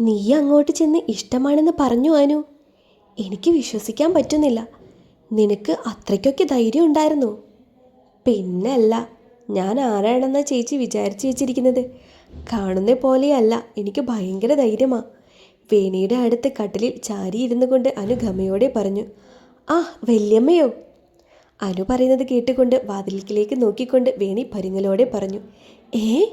നീ അങ്ങോട്ട് ചെന്ന് ഇഷ്ടമാണെന്ന് പറഞ്ഞു അനു. എനിക്ക് വിശ്വസിക്കാൻ പറ്റുന്നില്ല. നിനക്ക് അത്രയ്ക്കൊക്കെ ധൈര്യം ഉണ്ടായിരുന്നു. പിന്നല്ല ഞാൻ ആരാണെന്നാ ചേച്ചി വിചാരിച്ചു വെച്ചിരിക്കുന്നത്? കാണുന്ന പോലെയല്ല എനിക്ക് ഭയങ്കര ധൈര്യമാ. വേണിയുടെ അടുത്ത് കട്ടിലിൽ ചാരിയിരുന്നു കൊണ്ട് അനു ഗമയോടെ പറഞ്ഞു ആ വല്യമ്മയോ? അനു പറയുന്നത് കേട്ടുകൊണ്ട് വാതിൽക്കിലേക്ക് നോക്കിക്കൊണ്ട് വേണി പരിങ്ങലോടെ പറഞ്ഞു ഏ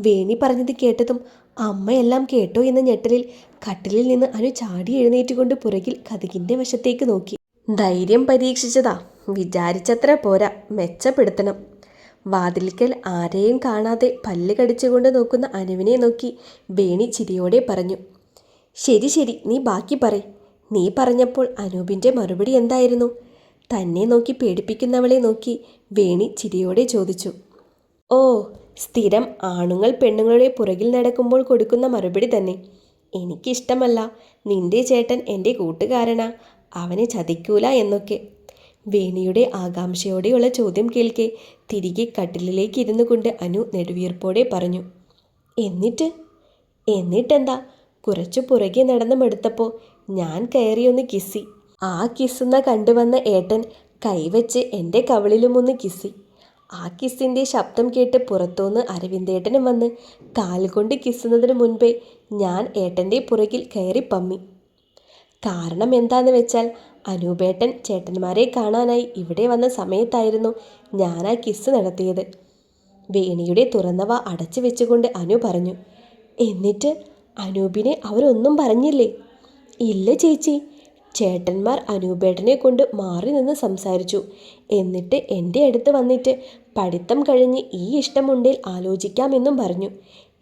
വേണി പറഞ്ഞത് കേട്ടതും അമ്മയെല്ലാം കേട്ടോ എന്ന ഞെട്ടലിൽ കട്ടിലിൽ നിന്ന് അനു ചാടി എഴുന്നേറ്റുകൊണ്ട് പുറകിൽ കഥകിന്റെ വശത്തേക്ക് നോക്കി. ധൈര്യം പരീക്ഷിച്ചതാ. വിചാരിച്ചത്ര പോരാ. മെച്ചപ്പെടുത്തണം. വാതിൽക്കൽ ആരെയും കാണാതെ പല്ല് കടിച്ചുകൊണ്ട് നോക്കുന്ന അനുവിനെ നോക്കി വേണി ചിരിയോടെ പറഞ്ഞു. ശരി ശരി നീ ബാക്കി പറ. നീ പറഞ്ഞപ്പോൾ അനൂപിന്റെ മറുപടി എന്തായിരുന്നു? തന്നെ നോക്കി പേടിപ്പിക്കുന്നവളെ നോക്കി വേണി ചിരിയോടെ ചോദിച്ചു. ഓ സ്ഥിരം ആണുങ്ങൾ പെണ്ണുങ്ങളുടെ പുറകിൽ നടക്കുമ്പോൾ കൊടുക്കുന്ന മറുപടി തന്നെ. എനിക്കിഷ്ടമല്ല. നിന്റെ ചേട്ടൻ എന്റെ കൂട്ടുകാരനാ. അവനെ ചതിക്കൂല എന്നൊക്കെ. വേണിയുടെ ആകാംക്ഷയോടെയുള്ള ചോദ്യം കേൾക്കെ തിരികെ കട്ടിലിലേക്ക് ഇരുന്നു കൊണ്ട് അനു നെടുവീർപ്പോടെ പറഞ്ഞു. എന്നിട്ട്? എന്നിട്ടെന്താ? കുറച്ചു പുറകെ നടന്ന് മടുത്തപ്പോൾ ഞാൻ കയറിയൊന്ന് കിസ്സി ആ കിസ്സുന്ന കണ്ടുവന്ന ഏട്ടൻ കൈവച്ച് എന്റെ കവളിലും ഒന്ന് കിസ്സി ആ കിസ്സിന്റെ ശബ്ദം കേട്ട് പുറത്തുനിന്ന് അരവിന്ദേട്ടനും വന്ന് കാലുകൊണ്ട് കിസ്സുന്നതിന് മുൻപേ ഞാൻ ഏട്ടന്റെ പുറകിൽ കയറി പമ്മി. കാരണം എന്താന്ന് വെച്ചാൽ അനൂപേട്ടൻ ചേട്ടന്മാരെ കാണാനായി ഇവിടെ വന്ന സമയത്തായിരുന്നു ഞാൻ ആ കിസ് നടത്തിയത്. വേണിയുടെ തുറന്നവ അടച്ചു വെച്ചുകൊണ്ട് അനു പറഞ്ഞു എന്നിട്ട് അനൂപിനെ അവരൊന്നും പറഞ്ഞില്ലേ? ഇല്ല ചേച്ചി. ചേട്ടന്മാർ അനൂപേട്ടനെ കൊണ്ട് മാറി നിന്ന് സംസാരിച്ചു. എന്നിട്ട് എന്റെ അടുത്ത് വന്നിട്ട് പഠിത്തം കഴിഞ്ഞ് ഈ ഇഷ്ടമുണ്ടേൽ ആലോചിക്കാമെന്നും പറഞ്ഞു.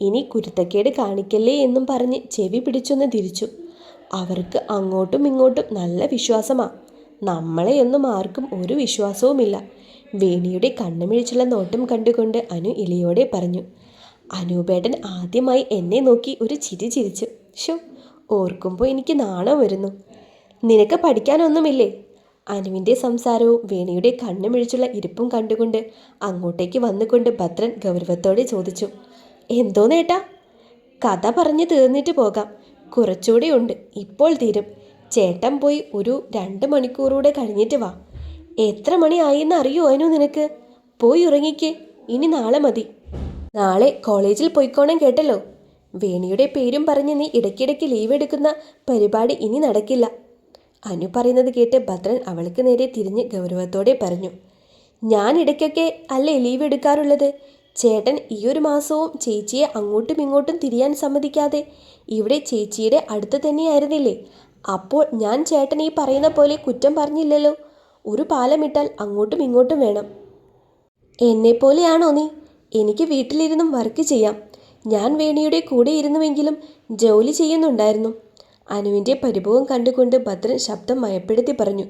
ഇനി കുരുത്തക്കേട് കാണിക്കല്ലേ എന്നും പറഞ്ഞ് ചെവി പിടിച്ചൊന്ന് തിരിച്ചു. അവർക്ക് അങ്ങോട്ടും ഇങ്ങോട്ടും നല്ല വിശ്വാസമാ. നമ്മളെ ഒന്നും ആർക്കും ഒരു വിശ്വാസവുമില്ല. വേണിയുടെ കണ്ണുമിഴിച്ചുള്ള നോട്ടം കണ്ടുകൊണ്ട് അനു ഇലയോടെ പറഞ്ഞു. അനൂപേട്ടൻ ആദ്യമായി എന്നെ നോക്കി ഒരു ചിരി ചിരിച്ചു. ഷോ ഓർക്കുമ്പോൾ എനിക്ക് നാണം വരുന്നു. നിനക്ക് പഠിക്കാനൊന്നുമില്ലേ? അനുവിന്റെ സംസാരവും വേണിയുടെ കണ്ണുമിഴിച്ചുള്ള ഇരിപ്പും കണ്ടുകൊണ്ട് അങ്ങോട്ടേക്ക് വന്നുകൊണ്ട് ഭദ്രൻ ഗൗരവത്തോടെ ചോദിച്ചു എന്തോ നേട്ടാ? കഥ പറഞ്ഞു തീർന്നിട്ട് പോകാം. കുറച്ചുകൂടെ ഉണ്ട്. ഇപ്പോൾ തീരും. ചേട്ടൻ പോയി ഒരു രണ്ട് മണിക്കൂറൂടെ കഴിഞ്ഞിട്ട് വാ. എത്ര മണിയായെന്ന് അറിയോ അനു നിനക്ക്? പോയി ഉറങ്ങിക്കേ. ഇനി നാളെ മതി. നാളെ കോളേജിൽ പോയിക്കോണം കേട്ടല്ലോ. വേണിയുടെ പേരും പറഞ്ഞ് നീ ഇടയ്ക്കിടയ്ക്ക് ലീവ് എടുക്കുന്ന പരിപാടി ഇനി നടക്കില്ല. അനു പറയുന്നത് കേട്ട് ഭദ്രൻ അവൾക്ക് നേരെ തിരിഞ്ഞ് ഗൗരവത്തോടെ പറഞ്ഞു ഞാൻ ഇടയ്ക്കൊക്കെ അല്ലേ ലീവ് എടുക്കാറുള്ളത്? ചേട്ടൻ ഈ ഒരു മാസവും ചേച്ചിയെ അങ്ങോട്ടും ഇങ്ങോട്ടും തിരിയാൻ സമ്മതിക്കാതെ ഇവിടെ ചേച്ചിയുടെ അടുത്ത് തന്നെയായിരുന്നില്ലേ? അപ്പോൾ ഞാൻ ചേട്ടൻ ഈ പറയുന്ന പോലെ കുറ്റം പറഞ്ഞില്ലല്ലോ. ഒരു പാലമിട്ടാൽ അങ്ങോട്ടും ഇങ്ങോട്ടും വേണം. എന്നെപ്പോലെയാണോ നീ? എനിക്ക് വീട്ടിലിരുന്നും വർക്ക് ചെയ്യാം. ഞാൻ വേണിയുടെ കൂടെ ഇരുന്നുവെങ്കിലും ജോലി ചെയ്യുന്നുണ്ടായിരുന്നു. അനുവിന്റെ പരിഭവം കണ്ടുകൊണ്ട് ഭദ്രൻ ശബ്ദം മയപ്പെടുത്തി പറഞ്ഞു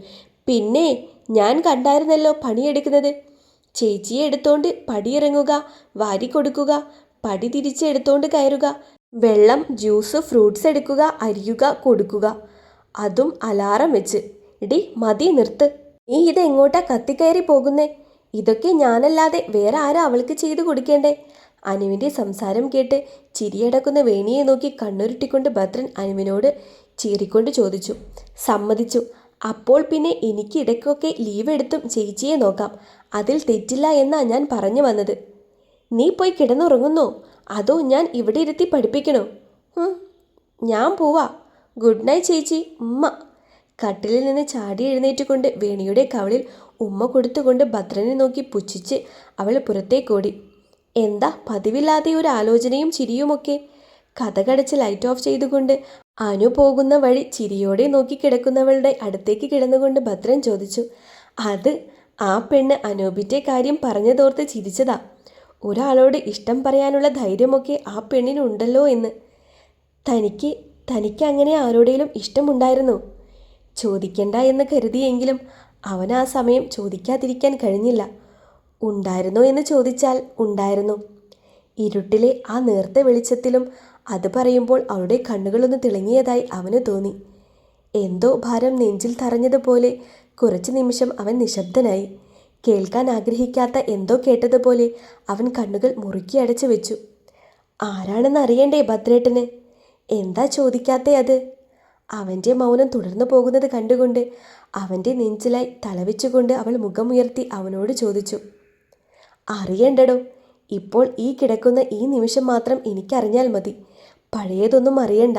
പിന്നെ ഞാൻ കണ്ടായിരുന്നല്ലോ പണിയെടുക്കുന്നത്. ചേച്ചിയെ എടുത്തോണ്ട് പടിയിറങ്ങുക വാരി കൊടുക്കുക പടി തിരിച്ച് എടുത്തോണ്ട് കയറുക വെള്ളം ജ്യൂസ് ഫ്രൂട്ട്സ് എടുക്കുക അരിയുക കൊടുക്കുക. അതും അലാറം വെച്ച്. ഇടി മതി നിർത്ത്. നീ ഇത് എങ്ങോട്ടാ കത്തിക്കയറി പോകുന്നേ? ഇതൊക്കെ ഞാനല്ലാതെ വേറെ ആരാ അവൾക്ക് ചെയ്തു കൊടുക്കേണ്ടേ? അനുവിന്റെ സംസാരം കേട്ട് ചിരിയടക്കുന്ന വേണിയെ നോക്കി കണ്ണുരുട്ടിക്കൊണ്ട് ഭദ്രൻ അനുവിനോട് ചീറിക്കൊണ്ട് ചോദിച്ചു. സമ്മതിച്ചു. അപ്പോൾ പിന്നെ എനിക്ക് ഇടയ്ക്കൊക്കെ ലീവ് എടുത്തും ചേച്ചിയെ നോക്കാം. അതിൽ തെറ്റില്ല എന്നാ ഞാൻ പറഞ്ഞു വന്നത്. നീ പോയി കിടന്നുറങ്ങുന്നോ. അതോ ഞാൻ ഇവിടെ ഇരുത്തി പഠിപ്പിക്കണോ? ഞാൻ പോവാ. ഗുഡ് നൈറ്റ് ചേച്ചി. ഉമ്മ. കട്ടിലിൽ നിന്ന് ചാടി എഴുന്നേറ്റുകൊണ്ട് വേണിയുടെ കവളിൽ ഉമ്മ കൊടുത്തുകൊണ്ട് ഭദ്രനെ നോക്കി പുച്ഛിച്ച് അവൾ പുറത്തേക്കോടി എന്താ പതിവില്ലാതെ ഒരു ആലോചനയും ചിരിയുമൊക്കെ? കഥകടച്ച് ലൈറ്റ് ഓഫ് ചെയ്തുകൊണ്ട് അനു പോകുന്ന വഴി ചിരിയോടെ നോക്കി കിടക്കുന്നവളുടെ അടുത്തേക്ക് കിടന്നുകൊണ്ട് ഭദ്രൻ ചോദിച്ചു അത് ആ പെണ്ണ് അനൂപിന്റെ കാര്യം പറഞ്ഞതോർത്ത് ചിരിച്ചതാ. ഒരാളോട് ഇഷ്ടം പറയാനുള്ള ധൈര്യമൊക്കെ ആ പെണ്ണിനുണ്ടല്ലോ എന്ന്. തനിക്ക് തനിക്ക് അങ്ങനെ ആരോടേലും ഇഷ്ടമുണ്ടായിരുന്നു? ചോദിക്കണ്ട എന്ന് കരുതിയെങ്കിലും അവൻ ആ സമയം ചോദിക്കാതിരിക്കാൻ കഴിഞ്ഞില്ല. ഉണ്ടായിരുന്നോ എന്ന് ചോദിച്ചാൽ ഉണ്ടായിരുന്നു. ഇരുട്ടിലെ ആ നേർത്ത വെളിച്ചത്തിലും അത് പറയുമ്പോൾ അവളുടെ കണ്ണുകളൊന്ന് തിളങ്ങിയതായി അവന് തോന്നി. എന്തോ ഭാരം നെഞ്ചിൽ തറഞ്ഞതുപോലെ കുറച്ച് നിമിഷം അവൻ നിശബ്ദനായി. കേൾക്കാൻ ആഗ്രഹിക്കാത്ത എന്തോ കേട്ടതുപോലെ അവൻ കണ്ണുകൾ മുറുക്കി അടച്ചു വെച്ചു. ആരാണെന്ന് അറിയണ്ടേ ഭദ്രേട്ടന്? എന്താ ചോദിക്കാത്തേ അത്? അവന്റെ മൗനം തുടർന്നു പോകുന്നത് കണ്ടുകൊണ്ട് അവന്റെ നെഞ്ചിലായി തലവെച്ചുകൊണ്ട് അവൾ മുഖമുയർത്തി അവനോട് ചോദിച്ചു. അറിയണ്ടടോ. ഇപ്പോൾ ഈ കിടക്കുന്ന ഈ നിമിഷം മാത്രം എനിക്കറിഞ്ഞാൽ മതി. പഴയതൊന്നും അറിയണ്ട.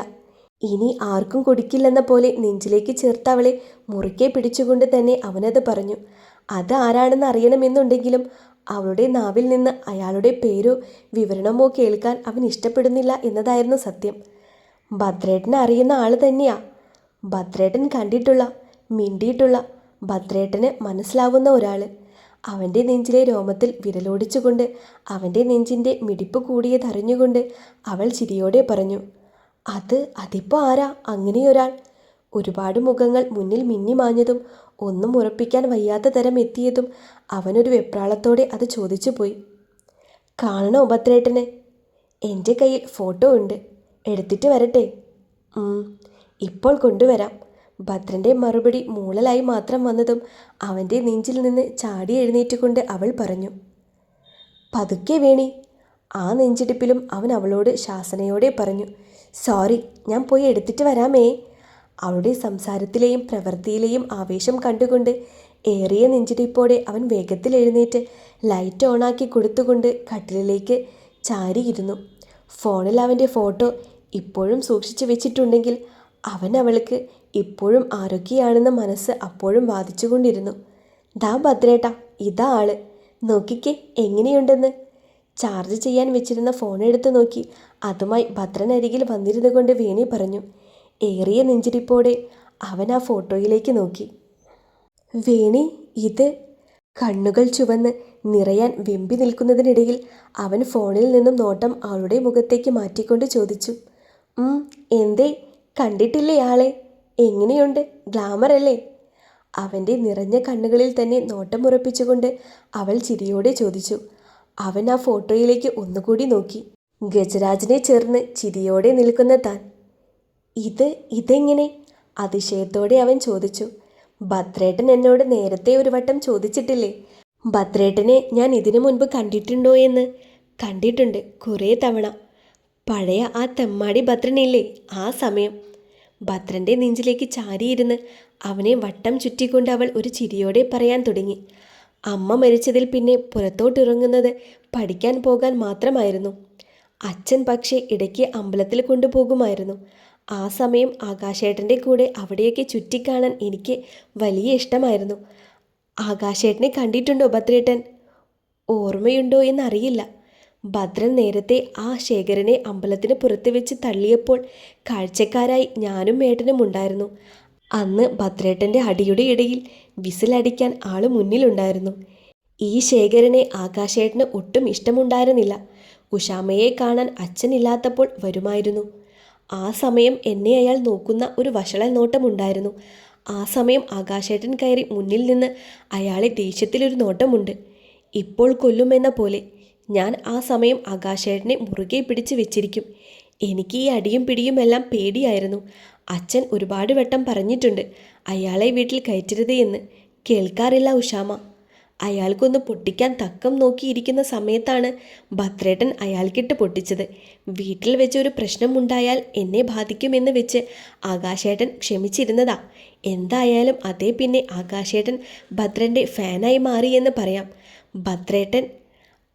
ഇനി ആർക്കും കൊടുക്കില്ലെന്ന പോലെ നെഞ്ചിലേക്ക് ചേർത്ത് അവളെ മുറുക്കെ പിടിച്ചുകൊണ്ട് തന്നെ അവനത് പറഞ്ഞു. അത് ആരാണെന്ന് അറിയണമെന്നുണ്ടെങ്കിലും അവളുടെ നാവിൽ നിന്ന് അയാളുടെ പേരോ വിവരണമോ കേൾക്കാൻ അവൻ ഇഷ്ടപ്പെടുന്നില്ല എന്നതായിരുന്നു സത്യം. ഭദ്രേട്ടനെ അറിയുന്ന ആൾ തന്നെയാ. ഭദ്രേട്ടൻ കണ്ടിട്ടുള്ള മിണ്ടിയിട്ടുള്ള ഭദ്രേട്ടന് മനസ്സിലാവുന്ന ഒരാൾ അവന്റെ നെഞ്ചിലെ രോമത്തിൽ വിരലോടിച്ചുകൊണ്ട് അവന്റെ നെഞ്ചിന്റെ മിടിപ്പ് കൂടിയതറിഞ്ഞുകൊണ്ട് അവൾ ചിരിയോടെ പറഞ്ഞു അത് അതിപ്പോൾ ആരാ? അങ്ങനെയൊരാൾ. ഒരുപാട് മുഖങ്ങൾ മുന്നിൽ മിന്നിമാഞ്ഞതും ഒന്നും ഉറപ്പിക്കാൻ വയ്യാത്ത തരം എത്തിയതും അവനൊരു വെപ്രാളത്തോടെ അത് ചോദിച്ചു പോയി. കാണണോ ഭദ്രേട്ടനെ എന്റെ കയ്യിൽ ഫോട്ടോ ഉണ്ട്. എടുത്തിട്ട് വരട്ടെ. "ഉം, ഇപ്പോൾ കൊണ്ടുവരാം. ഭദ്രന്റെ മറുപടി മൂളലായി മാത്രം വന്നതും അവന്റെ നെഞ്ചിൽ നിന്ന് ചാടി എഴുന്നേറ്റുകൊണ്ട് അവൾ പറഞ്ഞു പതുക്കെ വേണി. ആ നെഞ്ചിടിപ്പിലും അവൻ അവളോട് ശാസനയോടെ പറഞ്ഞു സോറി ഞാൻ പോയി എടുത്തിട്ട് വരാമേ. അവളുടെ സംസാരത്തിലെയും പ്രവൃത്തിയിലെയും ആവേശം കണ്ടുകൊണ്ട് ഏറിയ നെഞ്ചിടിപ്പോടെ അവൻ വേഗത്തിൽ എഴുന്നേറ്റ് ലൈറ്റ് ഓണാക്കി കൊടുത്തുകൊണ്ട് കട്ടിലിലേക്ക് ചാരിയിരുന്നു. ഫോണിൽ അവന്റെ ഫോട്ടോ ഇപ്പോഴും സൂക്ഷിച്ചു വെച്ചിട്ടുണ്ടെങ്കിൽ അവൻ അവൾക്ക് ഇപ്പോഴും ആരൊക്കെയാണെന്ന് മനസ്സ് അപ്പോഴും വാദിച്ചുകൊണ്ടിരുന്നു. ദാ ഭദ്രേട്ട ഇതാ ആൾ. നോക്കിക്കേ എങ്ങനെയുണ്ടെന്ന്. ചാർജ് ചെയ്യാൻ വെച്ചിരുന്ന ഫോൺ എടുത്ത് നോക്കി. അതുമായി ഭദ്രനരികിൽ വന്നിരുന്നു കൊണ്ട് വേണി പറഞ്ഞു ഏറിയ നെഞ്ചിരിപ്പോടെ. അവൻ ആ ഫോട്ടോയിലേക്ക് നോക്കി. വേണി ഇത്? കണ്ണുകൾ ചുവന്ന് നിറയാൻ വെമ്പി നിൽക്കുന്നതിനിടയിൽ അവൻ ഫോണിൽ നിന്നും നോട്ടം അവളുടെ മുഖത്തേക്ക് മാറ്റിക്കൊണ്ട് ചോദിച്ചു "ഉം, എന്തേ? കണ്ടിട്ടില്ലേ ആളെ? എങ്ങനെയുണ്ട്? ഗ്ലാമർ അല്ലേ? അവന്റെ നിറഞ്ഞ കണ്ണുകളിൽ തന്നെ നോട്ടം ഉറപ്പിച്ചുകൊണ്ട് അവൾ ചിരിയോടെ ചോദിച്ചു. അവൻ ആ ഫോട്ടോയിലേക്ക് ഒന്നുകൂടി നോക്കി. ഗജരാജിനെ ചേർന്ന് ചിരിയോടെ നിൽക്കുന്ന താൻ. ഇത് ഇതെങ്ങനെ? അതിശയത്തോടെ അവൻ ചോദിച്ചു. ഭദ്രേട്ടൻ എന്നോട് നേരത്തെ ഒരു വട്ടം ചോദിച്ചിട്ടില്ലേ? ഭദ്രേട്ടനെ ഞാൻ ഇതിനു മുൻപ് കണ്ടിട്ടുണ്ടോ എന്ന്? കണ്ടിട്ടുണ്ട് കുറേ തവണ. പഴയ ആ തെമ്മാടി ഭദ്രനില്ലേ? ആ സമയം. ഭദ്രന്റെ നെഞ്ചിലേക്ക് ചാരിയിരുന്ന് അവനെ വട്ടം ചുറ്റിക്കൊണ്ട് അവൾ ഒരു ചിരിയോടെ പറയാൻ തുടങ്ങി. അമ്മ മരിച്ചതിൽ പിന്നെ പുറത്തോട്ടിറങ്ങുന്നത് പഠിക്കാൻ പോകാൻ മാത്രമായിരുന്നു. അച്ഛൻ പക്ഷേ ഇടയ്ക്ക് അമ്പലത്തിൽ കൊണ്ടുപോകുമായിരുന്നു. ആ സമയം ആകാശേട്ടന്റെ കൂടെ അവിടെയൊക്കെ ചുറ്റിക്കാണാൻ എനിക്ക് വലിയ ഇഷ്ടമായിരുന്നു. ആകാശേട്ടനെ കണ്ടിട്ടുണ്ടോ ഭദ്രേട്ടൻ? ഓർമ്മയുണ്ടോ എന്നറിയില്ല. ഭദ്രൻ നേരത്തെ ആ ശേഖരനെ അമ്പലത്തിന് പുറത്ത് വെച്ച് തള്ളിയപ്പോൾ കാഴ്ചക്കാരായി ഞാനും ഏട്ടനും ഉണ്ടായിരുന്നു അന്ന് ഭദ്രേട്ടന്റെ അടിയുടെ ഇടയിൽ വിസിലടിക്കാൻ ആൾ മുന്നിലുണ്ടായിരുന്നു. ഈ ശേഖരനെ ആകാശേട്ടന് ഒട്ടും ഇഷ്ടമുണ്ടായിരുന്നില്ല. ഉഷാമയെ കാണാൻ അച്ഛനില്ലാത്തപ്പോൾ വരുമായിരുന്നു. ആ സമയം എന്നെ അയാൾ നോക്കുന്ന ഒരു വഷള നോട്ടമുണ്ടായിരുന്നു. ആ സമയം ആകാശേട്ടൻ കയറി മുന്നിൽ നിന്ന് അയാളെ ദേഷ്യത്തിലൊരു നോട്ടമുണ്ട്. ഇപ്പോൾ കൊല്ലുമെന്ന പോലെ ഞാൻ ആ സമയം ആകാശേട്ടനെ മുറുകെ പിടിച്ച് വെച്ചിരിക്കും. എനിക്ക് ഈ അടിയും പിടിയും എല്ലാം പേടിയായിരുന്നു. അച്ഛൻ ഒരുപാട് വട്ടം പറഞ്ഞിട്ടുണ്ട് അയാളെ വീട്ടിൽ കയറ്റരുത് എന്ന്. കേൾക്കാറില്ല ഉഷാമ. അയാൾക്കൊന്ന് പൊട്ടിക്കാൻ തക്കം നോക്കിയിരിക്കുന്ന സമയത്താണ് ഭദ്രേട്ടൻ അയാൾക്കിട്ട് പൊട്ടിച്ചത്. വീട്ടിൽ വെച്ച് ഒരു പ്രശ്നമുണ്ടായാൽ എന്നെ ബാധിക്കുമെന്ന് വെച്ച് ആകാശേട്ടൻ ക്ഷമിച്ചിരുന്നതാ. എന്തായാലും അതേ പിന്നെ ആകാശേട്ടൻ ഭദ്രന്റെ ഫാനായി മാറിയെന്ന് പറയാം. ഭദ്രേട്ടൻ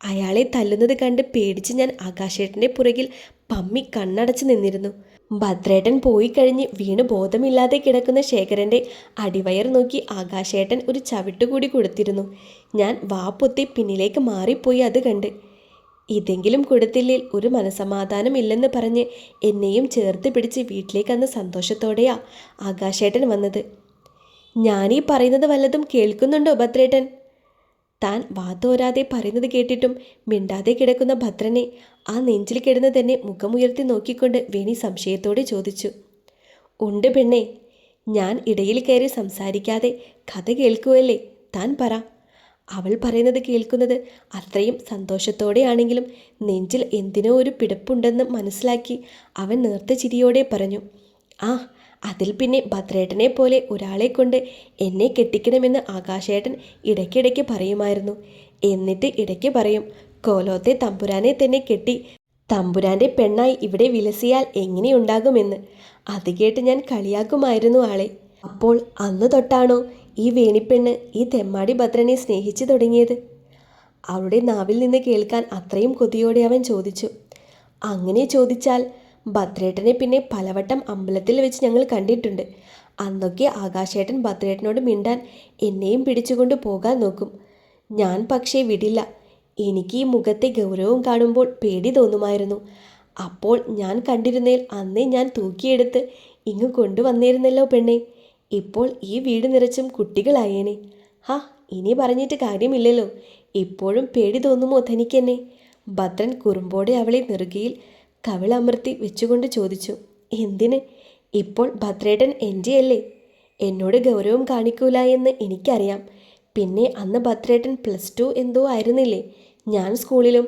അയാളെ തല്ലുന്നത് കണ്ട് പേടിച്ച് ഞാൻ ആകാശേട്ടന്റെ പുറകിൽ പമ്മി കണ്ണടച്ച് നിന്നിരുന്നു. ഭദ്രേട്ടൻ പോയി കഴിഞ്ഞ് വീണ് ബോധമില്ലാതെ കിടക്കുന്ന ശേഖരന്റെ അടിവയർ നോക്കി ആകാശേട്ടൻ ഒരു ചവിട്ടുകൂടി കൊടുത്തിരുന്നു. ഞാൻ വാ പൊത്തി പിന്നിലേക്ക് മാറിപ്പോയി അത് കണ്ട്. ഇതെങ്കിലും കൊടുത്തില്ലേൽ ഒരു മനസമാധാനം ഇല്ലെന്ന് പറഞ്ഞ് എന്നെയും ചേർത്ത് പിടിച്ച് വീട്ടിലേക്ക് അന്ന് സന്തോഷത്തോടെയാ ആകാശേട്ടൻ വന്നത്. ഞാനീ പറയുന്നത് വല്ലതും കേൾക്കുന്നുണ്ടോ ഭദ്രേട്ടൻ? താൻ വാതോരാതെ പറയുന്നത് കേട്ടിട്ടും മിണ്ടാതെ കിടക്കുന്ന ഭദ്രനെ ആ നെഞ്ചിൽ കിടന്ന് തന്നെ മുഖമുയർത്തി നോക്കിക്കൊണ്ട് വേണി സംശയത്തോടെ ചോദിച്ചു ഉണ്ട് പെണ്ണെ ഞാൻ ഇടയിൽ കയറി സംസാരിക്കാതെ കഥ കേൾക്കുവല്ലേ? താൻ പറ. അവൾ പറയുന്നത് കേൾക്കുന്നത് അത്രയും സന്തോഷത്തോടെയാണെങ്കിലും നെഞ്ചിൽ എന്തിനോ ഒരു പിടപ്പുണ്ടെന്ന് മനസ്സിലാക്കി അവൻ നേർത്ത ചിരിയോടെ പറഞ്ഞു ആ അതിൽ പിന്നെ ഭദ്രേട്ടനെ പോലെ ഒരാളെ കൊണ്ട് എന്നെ കെട്ടിക്കണമെന്ന് ആകാശേട്ടൻ ഇടയ്ക്കിടയ്ക്ക് പറയുമായിരുന്നു. എന്നിട്ട് ഇടയ്ക്ക് പറയും കോലോത്തെ തമ്പുരാനെ തന്നെ കെട്ടി തമ്പുരാന്റെ പെണ്ണായി ഇവിടെ വിലസിയാൽ എങ്ങനെയുണ്ടാകുമെന്ന്. അത് കേട്ട് ഞാൻ കളിയാക്കുമായിരുന്നു ആളെ. അപ്പോൾ അന്ന് തൊട്ടാണോ ഈ വേണിപ്പെണ്ണ് ഈ തെമ്മാടി ഭദ്രനെ സ്നേഹിച്ചു തുടങ്ങിയത്? അവളുടെ നാവിൽ നിന്ന് കേൾക്കാൻ അത്രയും കൊതിയോടെ അവൻ ചോദിച്ചു. അങ്ങനെ ചോദിച്ചാൽ ഭദ്രേട്ടനെ പിന്നെ പലവട്ടം അമ്പലത്തിൽ വെച്ച് ഞങ്ങൾ കണ്ടിട്ടുണ്ട്. അന്നൊക്കെ ആകാശേട്ടൻ ഭദ്രേട്ടനോട് മിണ്ടാൻ എന്നെയും പിടിച്ചുകൊണ്ട് പോകാൻ നോക്കും. ഞാൻ പക്ഷേ വിടില്ല. എനിക്ക് ഈ മുഖത്തെ ഗൗരവം കാണുമ്പോൾ പേടി തോന്നുമായിരുന്നു. അപ്പോൾ ഞാൻ കണ്ടിരുന്നേൽ അന്നേ ഞാൻ തൂക്കിയെടുത്ത് ഇങ്ങ് കൊണ്ടുവന്നിരുന്നല്ലോ പെണ്ണെ. ഇപ്പോൾ ഈ വീട് നിറച്ചും കുട്ടികളായേനെ. ഹാ ഇനി പറഞ്ഞിട്ട് കാര്യമില്ലല്ലോ. ഇപ്പോഴും പേടി തോന്നുമോ തനിക്കെന്നെ ഭദ്രൻ കുറുമ്പോടെ അവളെ നെറുകയിൽ കവിളമർത്തി വെച്ചുകൊണ്ട് ചോദിച്ചു എന്തിന്? ഇപ്പോൾ ഭദ്രേട്ടൻ എന്റെയല്ലേ എന്നോട് ഗൗരവം കാണിക്കൂല എന്ന് എനിക്കറിയാം. പിന്നെ അന്ന് ഭദ്രേട്ടൻ പ്ലസ് ടു എന്തോ ആയിരുന്നില്ലേ? ഞാൻ സ്കൂളിലും.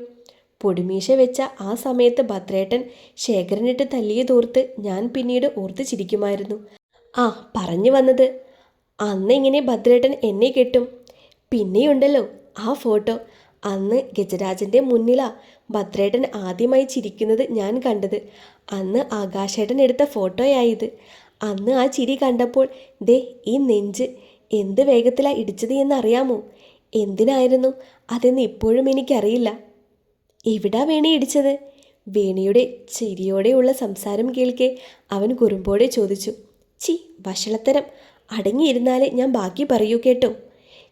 പൊടിമീശ വെച്ച ആ സമയത്ത് ഭദ്രേട്ടൻ ശേഖരനിട്ട് തല്ലിയതോർത്ത് ഞാൻ പിന്നീട് ഓർത്ത് ചിരിക്കുമായിരുന്നു. ആ പറഞ്ഞു വന്നത് അന്ന് ഇങ്ങനെ ഭദ്രേട്ടൻ എന്നെ കെട്ടും. പിന്നെയുണ്ടല്ലോ ആ ഫോട്ടോ. അന്ന് ഗജരാജന്റെ മുന്നിലാ ഭദ്രേട്ടൻ ആദ്യമായി ചിരിക്കുന്നത് ഞാൻ കണ്ടത്. അന്ന് ആകാശേട്ടൻ എടുത്ത ഫോട്ടോയായത്. അന്ന് ആ ചിരി കണ്ടപ്പോൾ ദേ ഈ നെഞ്ച് എന്ത് വേഗത്തിലാ ഇടിച്ചത് എന്നറിയാമോ? എന്തിനായിരുന്നു? അതെന്ന് ഇപ്പോഴും എനിക്കറിയില്ല. എവിടാ വേണി ഇടിച്ചത്? വേണിയുടെ ചിരിയോടെയുള്ള സംസാരം കേൾക്കെ അവൻ കുറുമ്പോടെ ചോദിച്ചു. ചി വഷളത്തരം. അടങ്ങിയിരുന്നാലേ ഞാൻ ബാക്കി പറയൂ കേട്ടോ.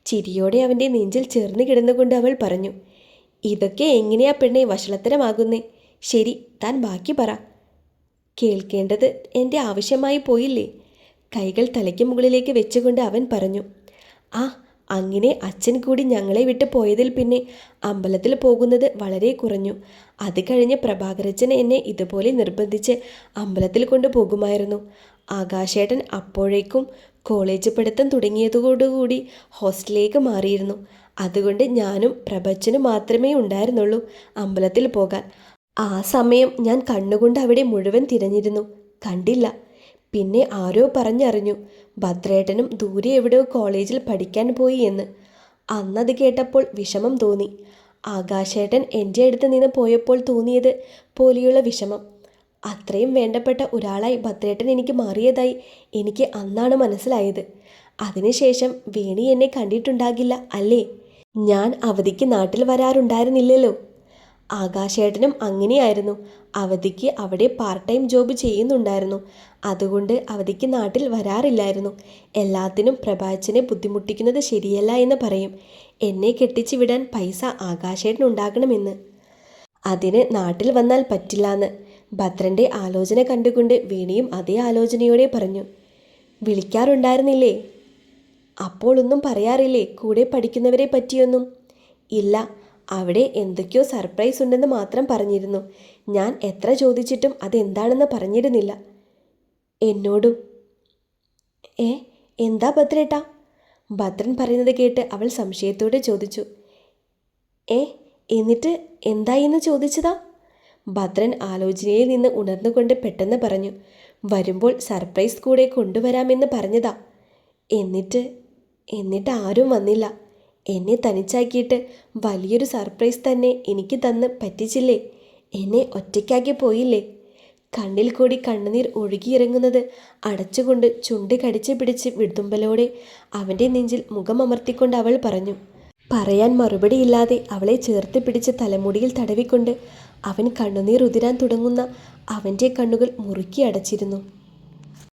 ചിരിയോടെ അവന്റെ നെഞ്ചിൽ ചേർന്ന് കിടന്നുകൊണ്ട് അവൾ പറഞ്ഞു ഇതൊക്കെ എങ്ങനെയാ പെണ്ണെ വഷളത്തരമാകുന്നേ? ശരി താൻ ബാക്കി പറ. കേൾക്കേണ്ടത് എന്റെ ആവശ്യമായി പോയില്ലേ? കൈകൾ തലയ്ക്ക് മുകളിലേക്ക് വെച്ചുകൊണ്ട് അവൻ പറഞ്ഞു ആ അങ്ങനെ അച്ഛൻ കൂടി ഞങ്ങളെ വിട്ട് പോയതിൽ പിന്നെ അമ്പലത്തിൽ പോകുന്നത് വളരെ കുറഞ്ഞു. അത് കഴിഞ്ഞ് പ്രഭാകരച്ചൻ എന്നെ ഇതുപോലെ നിർബന്ധിച്ച് അമ്പലത്തിൽ കൊണ്ടുപോകുമായിരുന്നു. ആകാശേട്ടൻ അപ്പോഴേക്കും കോളേജ് പഠിത്തം തുടങ്ങിയതോടുകൂടി ഹോസ്റ്റലിലേക്ക് മാറിയിരുന്നു. അതുകൊണ്ട് ഞാനും പ്രഭച്ചനും മാത്രമേ ഉണ്ടായിരുന്നുള്ളൂ അമ്പലത്തിൽ പോകാൻ. ആ സമയം ഞാൻ കണ്ണുകൊണ്ട് അവിടെ മുഴുവൻ തിരഞ്ഞിരുന്നു. കണ്ടില്ല. പിന്നെ ആരോ പറഞ്ഞറിഞ്ഞു ഭദ്രേട്ടനും ദൂരെ എവിടെയോ കോളേജിൽ പഠിക്കാൻ പോയി എന്ന്. അന്നത് കേട്ടപ്പോൾ വിഷമം തോന്നി. ആകാശേട്ടൻ എന്റെ അടുത്ത് നിന്ന് പോയപ്പോൾ തോന്നിയത് പോലെയുള്ള വിഷമം. അത്രയും വേണ്ടപ്പെട്ട ഒരാളായി ഭദ്രേട്ടൻ എനിക്ക് മാറിയതായി എനിക്ക് അന്നാണ് മനസ്സിലായത്. അതിനുശേഷം വേണി എന്നെ കണ്ടിട്ടുണ്ടാകില്ല അല്ലേ? ഞാൻ അവധിക്ക് നാട്ടിൽ വരാറുണ്ടായിരുന്നില്ലല്ലോ. ആകാശേട്ടനും അങ്ങനെയായിരുന്നു. അവധിക്ക് അവിടെ പാർട്ട് ടൈം ജോബ് ചെയ്യുന്നുണ്ടായിരുന്നു. അതുകൊണ്ട് അവധിക്ക് നാട്ടിൽ വരാറില്ലായിരുന്നു. എല്ലാത്തിനും പ്രഭാച്ചനെ ബുദ്ധിമുട്ടിക്കുന്നത് ശരിയല്ല എന്ന് പറയും. എന്നെ കെട്ടിച്ചു വിടാൻ പൈസ ആകാശേട്ടൻ ഉണ്ടാകണമെന്ന് അതിന് നാട്ടിൽ വന്നാൽ പറ്റില്ലാന്ന് ഭദ്രന്റെ ആലോചന കണ്ടുകൊണ്ട് വീണിയും അതേ ആലോചനയോടെ പറഞ്ഞു വിളിക്കാറുണ്ടായിരുന്നില്ലേ? അപ്പോൾ ഒന്നും പറയാറില്ലേ? കൂടെ പഠിക്കുന്നവരെ പറ്റിയൊന്നും? ഇല്ല അവിടെ എന്തൊക്കെയോ സർപ്രൈസ് ഉണ്ടെന്ന് മാത്രം പറഞ്ഞിരുന്നു. ഞാൻ എത്ര ചോദിച്ചിട്ടും അതെന്താണെന്ന് പറഞ്ഞിരുന്നില്ല. എന്നോടും? ഏ എന്താ ഭദ്രേട്ടാ? ഭദ്രൻ പറയുന്നത് കേട്ട് അവൾ സംശയത്തോടെ ചോദിച്ചു ഏ എന്നിട്ട് എന്തായി എന്ന് ചോദിച്ചതാ? ഭദ്രൻ ആലോചനയിൽ നിന്ന് ഉണർന്നുകൊണ്ട് പെട്ടെന്ന് പറഞ്ഞു വരുമ്പോൾ സർപ്രൈസ് കൂടെ കൊണ്ടുവരാമെന്ന് പറഞ്ഞതാ. എന്നിട്ട് എന്നിട്ട് ആരും വന്നില്ല. എന്നെ തനിച്ചാക്കിയിട്ട് വലിയൊരു സർപ്രൈസ് തന്നെ എനിക്ക് തന്ന് പറ്റിച്ചില്ലേ? എന്നെ ഒറ്റയ്ക്കാക്കി പോയില്ലേ? കണ്ണിൽ കൂടി കണ്ണുനീർ ഒഴുകിയിറങ്ങുന്നത് അടച്ചുകൊണ്ട് ചുണ്ട് കടിച്ചു പിടിച്ച് വിടുമ്പലോടെ അവന്റെ നെഞ്ചിൽ മുഖമർത്തിക്കൊണ്ട് അവൾ പറഞ്ഞു പറയാൻ മറുപടിയില്ലാതെ അവളെ ചേർത്ത് പിടിച്ച് തലമുടിയിൽ തടവിക്കൊണ്ട് അവൻ കണ്ണുനീർ ഉതിരാൻ തുടങ്ങുന്ന അവന്റെ കണ്ണുകൾ മുറുക്കി അടച്ചിരുന്നു.